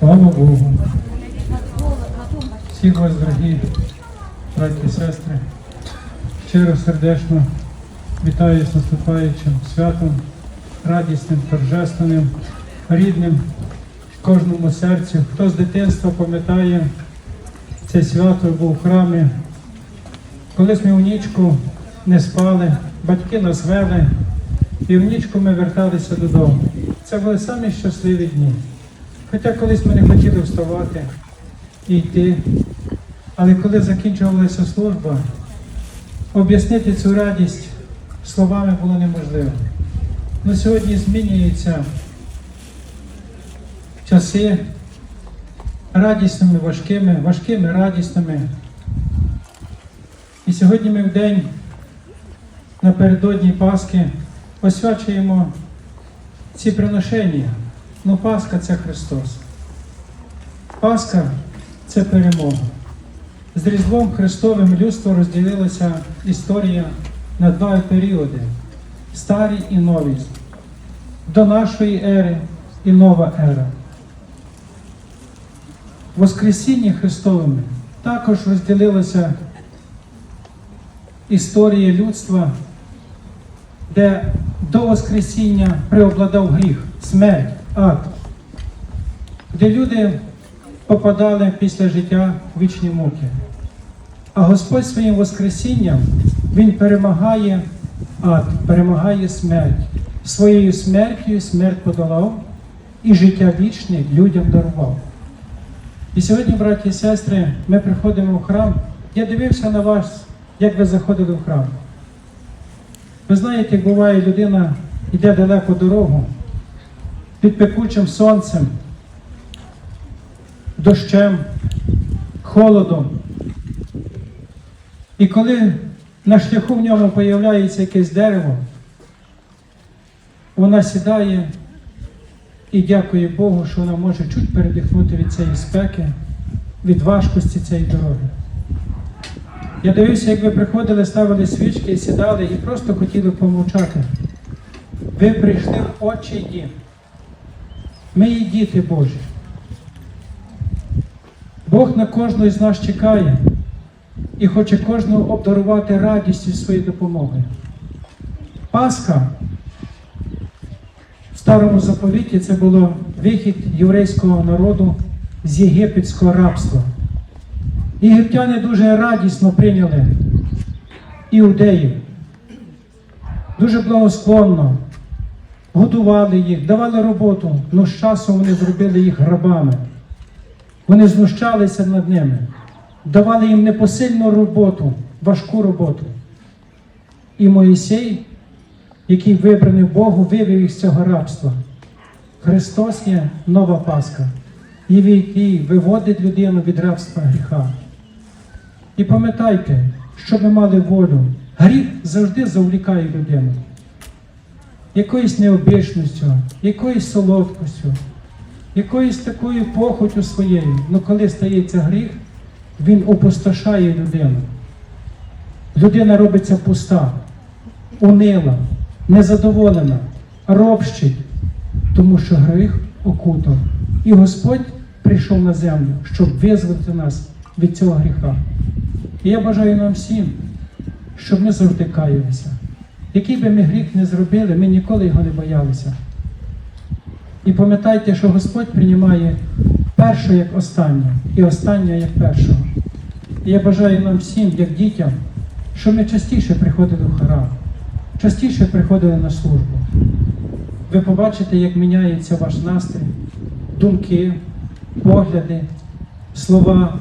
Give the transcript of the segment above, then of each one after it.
Слава Богу. Всіх вас, дорогі браті і сестри, щиро сердечно вітаю з наступаючим святом, радісним, торжественним, рідним кожному серцю. Хто з дитинства пам'ятає це свято, був в храмі. Колись ми в нічку не спали, батьки нас вели, і в нічку ми верталися додому. Це були самі щасливі дні. Хоча колись ми не хотіли вставати і йти. Але коли закінчувалася служба, об'яснити цю радість словами було неможливо. На сьогодні змінюються часи радісними, важкими, важкими, радісними. І сьогодні ми в день напередодні Пасхи освячуємо ці приношення. Ну, Пасха це Христос. Пасха це перемога. З Різдвом Христовим людство розділилося історія на два періоди старий і новий. До нашої ери і нова ера. Воскресіння Христовими також розділилося історія людства, де до Воскресіння преобладав гріх, смерть, ад, де люди попадали після життя в вічні муки. А Господь своїм Воскресінням Він перемагає ад, перемагає смерть. Своєю смертю смерть подолав і життя вічне людям дарував. І сьогодні, браті і сестри, ми приходимо в храм. Я дивився на вас, як ви заходили в храм. Ви знаєте, як буває, людина йде далеко дорогу під пекучим сонцем, дощем, холодом. І коли на шляху в ньому появляється якесь дерево, вона сідає і дякує Богу, що вона може чуть передихнути від цієї спеки, від важкості цієї дороги. Я дивився, як ви приходили, ставили свічки і сідали і просто хотіли помовчати. Ви прийшли в очі дім. Ми є діти Божі. Бог на кожного з нас чекає і хоче кожного обдарувати радістю своєї допомоги. Пасха в старому заповіті це було вихід єврейського народу з єгипетського рабства. Єгиптяни дуже радісно прийняли іудеїв, дуже благосклонно, годували їх, давали роботу, але з часом вони зробили їх рабами. Вони знущалися над ними, давали їм непосильну роботу, важку роботу. І Моїсей, який вибраний Богу, вивів їх з цього рабства. Христос є нова Пасха, який виводить людину від рабства гріха. І пам'ятайте, що ми мали волю. Гріх завжди завлікає людину. Якоюсь необічністю, якоюсь солодкостю, якоюсь такою похотю своєю. Ну коли стається гріх, він опустошає людину. Людина робиться пуста, унила, незадоволена, робщить, тому що гріх окутав. І Господь прийшов на землю, щоб визволити нас від цього гріха. І я бажаю нам всім, щоб ми завжди каялися. Який би ми гріх не зробили, ми ніколи його не боялися. І пам'ятайте, що Господь приймає перше як останнє, і останнє як першого. І я бажаю нам всім, як дітям, щоб ми частіше приходили в храм, частіше приходили на службу. Ви побачите, як міняється ваш настрій, думки, погляди, слова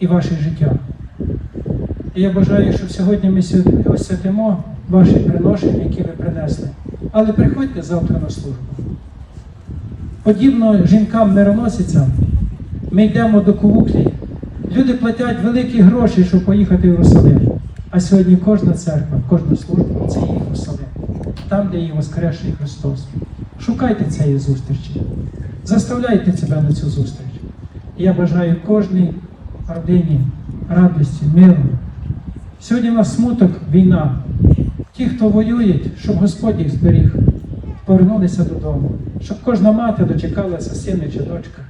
і ваше життя. І я бажаю, щоб сьогодні ми свят- освятимо ваші приношення, які ви принесли. Але приходьте завтра на службу. Подібно жінкам-мироносицям, ми йдемо до Кувуклі. Люди платять великі гроші, щоб поїхати в Єрусалим. А сьогодні кожна церква, кожна служба це є Єрусалим. Там, де є Воскресший Христос. Шукайте цієї зустрічі. Заставляйте себе на цю зустріч. Я бажаю кожній родині радості, миру. Сьогодні у нас смуток, війна. Ті, хто воюють, щоб Господь їх зберіг, повернулися додому, щоб кожна мати дочекалася сина чи дочка.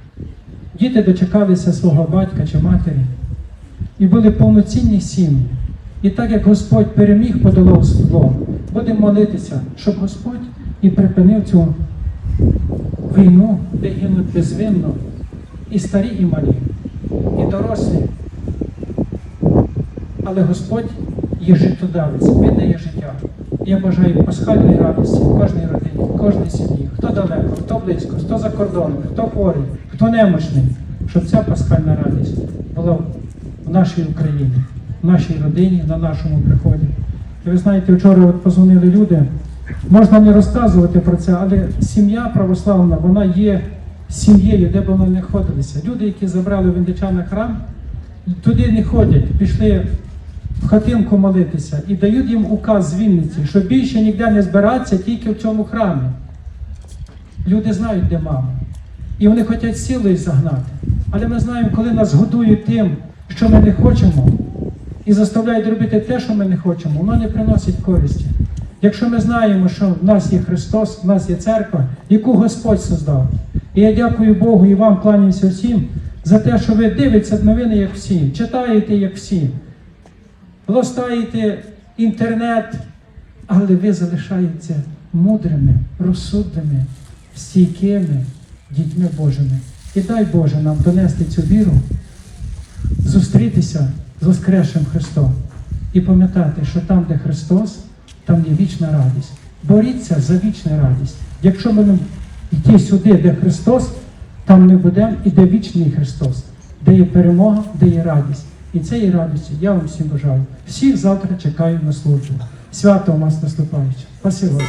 діти дочекалися свого батька чи матері і були повноцінні сім'ї. І так як Господь переміг подолав зло, будемо молитися, щоб Господь і припинив цю війну, де гинуть безвинно, і старі, і малі, і дорослі. Але Господь є життєдавець, Він дає життя. Я бажаю пасхальної радості в кожній родині, в кожній сім'ї, хто далеко, хто близько, хто за кордоном, хто хворий, хто немощний, щоб ця пасхальна радість була в нашій Україні, в нашій родині, на нашому приході. І ви знаєте, вчора от позвонили люди. Можна не розказувати про це, але сім'я православна, вона є сім'єю, де б вони не ходилися. Люди, які забрали віндичана храм, туди не ходять, пішли в хатинку молитися і дають їм указ з Вінниці, що більше ніде не збиратися, тільки в цьому храмі. Люди знають, де мама. І вони хочуть силою загнати. Але ми знаємо, коли нас годують тим, що ми не хочемо, і заставляють робити те, що ми не хочемо, воно не приносить користі. Якщо ми знаємо, що в нас є Христос, в нас є церква, яку Господь создав. І я дякую Богу і вам кланяюся всім за те, що ви дивитеся новини, як всі, читаєте, як всі, листаєте інтернет, але ви залишаєтеся мудрими, розсудними, стійкими дітьми Божими. І дай Боже нам донести цю віру, зустрітися з Воскресшим Христом і пам'ятати, що там, де Христос, там є вічна радість. Боріться за вічну радість. Якщо ми будемо йти сюди, де Христос, там не будемо і де вічний Христос, де є перемога, де є радість. І цієї радості я вам всім бажаю. Всіх завтра чекаю на службу. Свято у нас наступаюче. Спасибо.